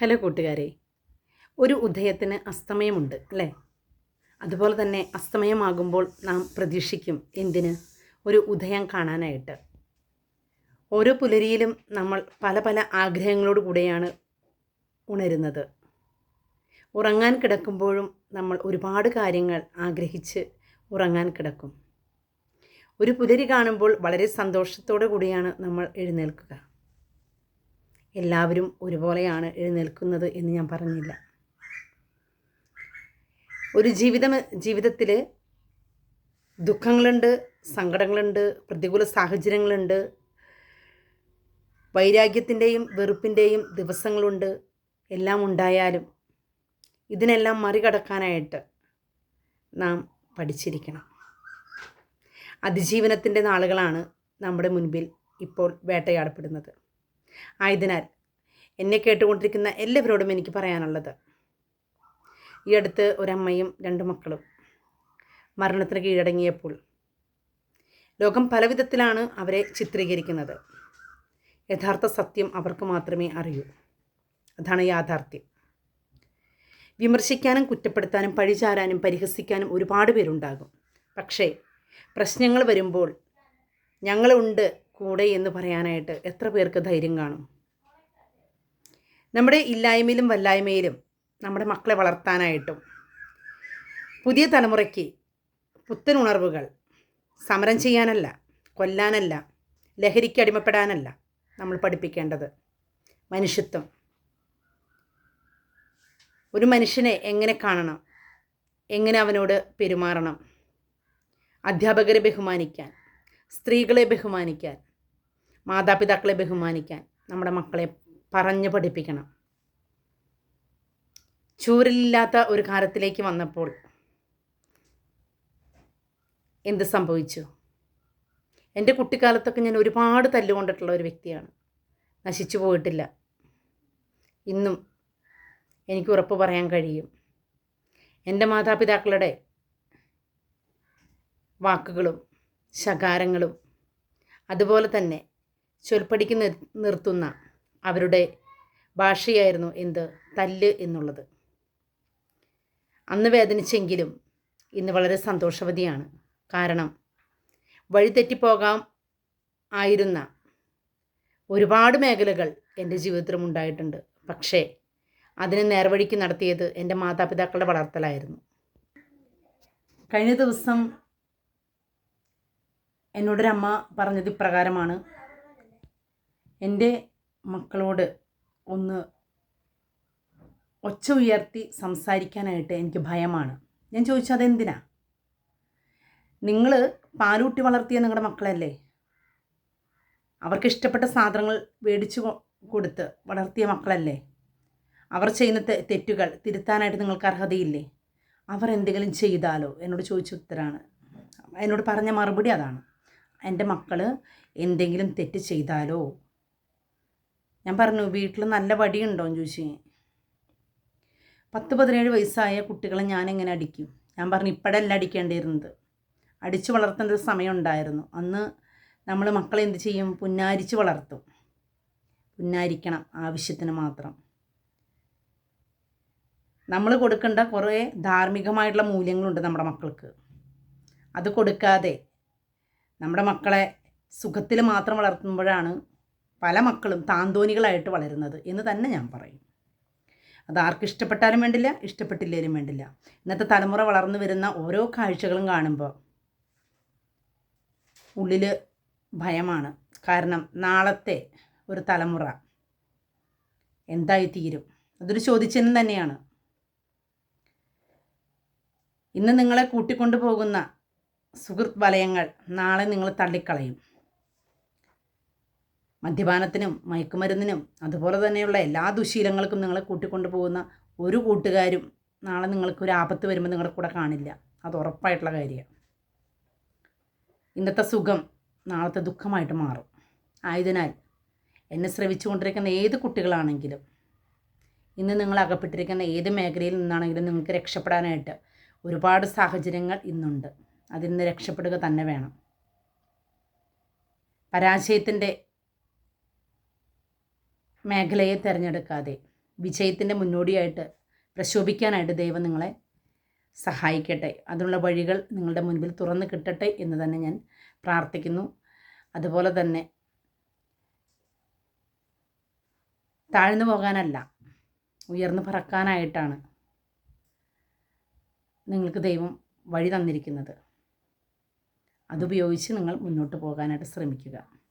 Hello കൂട്ടുകാരെ. ഒരു ഉദയത്തിന് അസ്തമയമുണ്ട് അല്ലേ? അതുപോലെ തന്നെ അസ്തമയമാകുമ്പോൾ നാം പ്രതീക്ഷിക്കും എന്തിന്? ഒരു ഉദയം കാണാനായിട്ട്. ഓരോ പുലരിയിലും നമ്മൾ പല പല ആഗ്രഹങ്ങളോട് കൂടെയാണ് ഉണരുന്നത്. ഉറങ്ങാൻ കിടക്കുമ്പോഴും നമ്മൾ ഒരുപാട് കാര്യങ്ങൾ ആഗ്രഹിച്ച് ഉറങ്ങാൻ കിടക്കും. ഒരു പുലരി കാണുമ്പോൾ വളരെ സന്തോഷത്തോടു കൂടിയാണ് നമ്മൾ എഴുന്നേൽക്കുക. എല്ലാവരും ഒരുപോലെയാണ് എഴുന്നേൽക്കുന്നത് എന്ന് ഞാൻ പറഞ്ഞില്ല. ഒരു ജീവിതം ജീവിതത്തിൽ ദുഃഖങ്ങളുണ്ട് സങ്കടങ്ങളുണ്ട് പ്രതികൂല സാഹചര്യങ്ങളുണ്ട് വൈരാഗ്യത്തിന്റെയും വെറുപ്പിന്റെയും ദിവസങ്ങളുണ്ട് എല്ലാം ഉണ്ടായാലും ഇതിനെല്ലാം മറികടക്കാനായിട്ട് നാം പഠിച്ചിരിക്കണം. അതിജീവനത്തിന്റെ നാളുകളാണ് നമ്മുടെ മുൻപിൽ ഇപ്പോൾ വേട്ടയാടപ്പെടുന്നത്. ആയതിനാൽ എന്നെ കേട്ടുകൊണ്ടിരിക്കുന്ന എല്ലാവരോടും എനിക്ക് പറയാനുള്ളത്. ഈ അടുത്ത് ഒരമ്മയും രണ്ട് മക്കളും മരണത്തിന് കീഴടങ്ങിയപ്പോൾ ലോകം പല വിധത്തിലാണ് അവരെ ചിത്രീകരിക്കുന്നത്. യഥാർത്ഥ സത്യം അവർക്ക് മാത്രമേ അറിയൂ. അതാണ് യാഥാർത്ഥ്യം. വിമർശിക്കാനും കുറ്റപ്പെടുത്താനും പഴിചാരാനും പരിഹസിക്കാനും ഒരുപാട് പേരുണ്ടാകും. പക്ഷേ പ്രശ്നങ്ങൾ വരുമ്പോൾ ഞങ്ങളുണ്ട് കൂടെ എന്ന് പറയാനായിട്ട് എത്ര പേർക്ക് ധൈര്യം കാണും? നമ്മുടെ ഇല്ലായ്മയിലും വല്ലായ്മയിലും നമ്മുടെ മക്കളെ വളർത്താനായിട്ടും പുതിയ തലമുറയ്ക്ക് പുത്തൻ ഉണർവുകൾ സമരം ചെയ്യാനല്ല കൊല്ലാനല്ല ലഹരിക്ക് അടിമപ്പെടാനല്ല നമ്മൾ പഠിപ്പിക്കേണ്ടത്. മനുഷ്യത്വം. ഒരു മനുഷ്യനെ എങ്ങനെ കാണണം? എങ്ങനെ അവനോട് പെരുമാറണം? അധ്യാപകരെ ബഹുമാനിക്കാൻ സ്ത്രീകളെ ബഹുമാനിക്കാൻ മാതാപിതാക്കളെ ബഹുമാനിക്കാൻ നമ്മുടെ മക്കളെ പറഞ്ഞു പഠിപ്പിക്കണം. ചൂരലില്ലാത്ത ഒരു കാലത്തിലേക്ക് വന്നപ്പോൾ എന്ത് സംഭവിച്ചു? എന്റെ കുട്ടിക്കാലത്തൊക്കെ ഞാൻ ഒരുപാട് തല്ലുകൊണ്ടിട്ടുള്ള ഒരു വ്യക്തിയാണ്. നശിച്ചു പോയിട്ടില്ല. ഇന്നും എനിക്ക് ഉറപ്പ് പറയാൻ കഴിയും. എന്റെ മാതാപിതാക്കളുടെ വാക്കുകളും ശകാരങ്ങളും അതുപോലെ തന്നെ ചൊൽപ്പടിക്ക് നിർ നിർത്തുന്ന അവരുടെ ഭാഷയായിരുന്നു എന്ത്? തല്ല് എന്നുള്ളത്. അന്ന് വേദനിച്ചെങ്കിലും ഇന്ന് വളരെ സന്തോഷവതിയാണ്. കാരണം വഴിതെറ്റിപ്പോകാം ആയിരുന്ന ഒരുപാട് മേഖലകൾ എന്റെ ജീവിതത്തിലും ഉണ്ടായിട്ടുണ്ട്. പക്ഷേ അതിനെ നേർവഴിക്ക് നടത്തിയത് എന്റെ മാതാപിതാക്കളുടെ വളർത്തലായിരുന്നു. കഴിഞ്ഞ ദിവസം എന്നോടൊരമ്മ പറഞ്ഞത് ഇപ്രകാരമാണ്. എന്റെ മക്കളോട് ഒന്ന് ഒച്ച ഉയർത്തി സംസാരിക്കാനായിട്ട് എനിക്ക് ഭയമാണ്. ഞാൻ ചോദിച്ചു അതെന്തിനാ? നിങ്ങൾ പാലൂട്ടി വളർത്തിയ നിങ്ങളുടെ മക്കളല്ലേ? അവർക്ക് ഇഷ്ടപ്പെട്ട സാധനങ്ങൾ മേടിച്ചു കൊടുത്ത് വളർത്തിയ മക്കളല്ലേ? അവർ ചെയ്യുന്ന തെറ്റുകൾ തിരുത്താനായിട്ട് നിങ്ങൾക്ക് അർഹതയില്ലേ? അവർ എന്തെങ്കിലും ചെയ്താലോ? എന്നോട് ചോദിച്ച ഉത്തരാണ്. എന്നോട് പറഞ്ഞ മറുപടി അതാണ്. എന്റെ മക്കൾ എന്തെങ്കിലും തെറ്റ് ചെയ്താലോ ഞാൻ പറഞ്ഞു വീട്ടിൽ നല്ല വടിയുണ്ടോ? എന്ന് ചോദിച്ചു പത്ത് പതിനേഴ് വയസ്സായ കുട്ടികളെ ഞാൻ എങ്ങനെ അടിക്കും? ഞാൻ പറഞ്ഞു ഇപ്പോഴല്ല അടിക്കേണ്ടിയിരുന്നത്. അടിച്ചു വളർത്തേണ്ട ഒരു സമയം ഉണ്ടായിരുന്നു. അന്ന് നമ്മൾ മക്കളെ എന്ത് ചെയ്യും? പുന്നാരിച്ച് വളർത്തും. പുന്നാരിക്കണം ആവശ്യത്തിന് മാത്രം. നമ്മൾ കൊടുക്കേണ്ട കുറേ ധാർമ്മികമായിട്ടുള്ള മൂല്യങ്ങളുണ്ട് നമ്മുടെ മക്കൾക്ക്. അത് കൊടുക്കാതെ നമ്മുടെ മക്കളെ സുഖത്തിൽ മാത്രം വളർത്തുമ്പോഴാണ് പല മക്കളും താന്തോനികളായിട്ട് വളരുന്നത് എന്ന് തന്നെ ഞാൻ പറയും. അത് ആർക്ക് ഇഷ്ടപ്പെട്ടാലും വേണ്ടില്ല ഇഷ്ടപ്പെട്ടില്ലേലും വേണ്ടില്ല. ഇന്നത്തെ തലമുറ വളർന്നു വരുന്ന ഓരോ കാഴ്ചകളും കാണുമ്പോൾ ഉള്ളിൽ ഭയമാണ്. കാരണം നാളത്തെ ഒരു തലമുറ എന്തായി തീരും അതൊരു ചോദിച്ചെന്ന് തന്നെയാണ്. ഇന്ന് നിങ്ങളെ കൂട്ടിക്കൊണ്ടു പോകുന്ന സുഹൃത്ത് വലയങ്ങൾ നാളെ നിങ്ങൾ തള്ളിക്കളയും. മദ്യപാനത്തിനും മയക്കുമരുന്നിനും അതുപോലെ തന്നെയുള്ള എല്ലാ ദുശീലങ്ങൾക്കും നിങ്ങളെ കൂട്ടിക്കൊണ്ടു പോകുന്ന ഒരു കൂട്ടുകാരും നാളെ നിങ്ങൾക്ക് ഒരു ആപത്ത് വരുമ്പോൾ നിങ്ങളുടെ കൂടെ കാണില്ല. അത് ഉറപ്പായിട്ടുള്ള കാര്യമാണ്. ഇന്നത്തെ സുഖം നാളത്തെ ദുഃഖമായിട്ട് മാറും. ആയതിനാൽ എന്നെ ശ്രവിച്ചുകൊണ്ടിരിക്കുന്ന ഏത് കുട്ടികളാണെങ്കിലും ഇന്ന് നിങ്ങൾ അകപ്പെട്ടിരിക്കുന്ന ഏത് മേഖലയിൽ നിന്നാണെങ്കിലും നിങ്ങൾക്ക് രക്ഷപ്പെടാനായിട്ട് ഒരുപാട് സാഹചര്യങ്ങൾ ഇന്നുണ്ട്. അതിൽ നിന്ന് രക്ഷപ്പെടുക തന്നെ വേണം. പരാജയത്തിന്റെ മേഖലയെ തിരഞ്ഞെടുക്കാതെ വിജയത്തിന്റെ മുന്നോടിയായിട്ട് പ്രശോഭിക്കാനായിട്ട് ദൈവം നിങ്ങളെ സഹായിക്കട്ടെ. അതിനുള്ള വഴികൾ നിങ്ങളുടെ മുൻപിൽ തുറന്ന് കിട്ടട്ടെ എന്ന് തന്നെ ഞാൻ പ്രാർത്ഥിക്കുന്നു. അതുപോലെ തന്നെ താഴ്ന്നു പോകാനല്ല ഉയർന്നു പറക്കാനായിട്ടാണ് നിങ്ങൾക്ക് ദൈവം വഴി തന്നിരിക്കുന്നത്. അതുപയോഗിച്ച് നിങ്ങൾ മുന്നോട്ട് പോകാനായിട്ട് ശ്രമിക്കുക.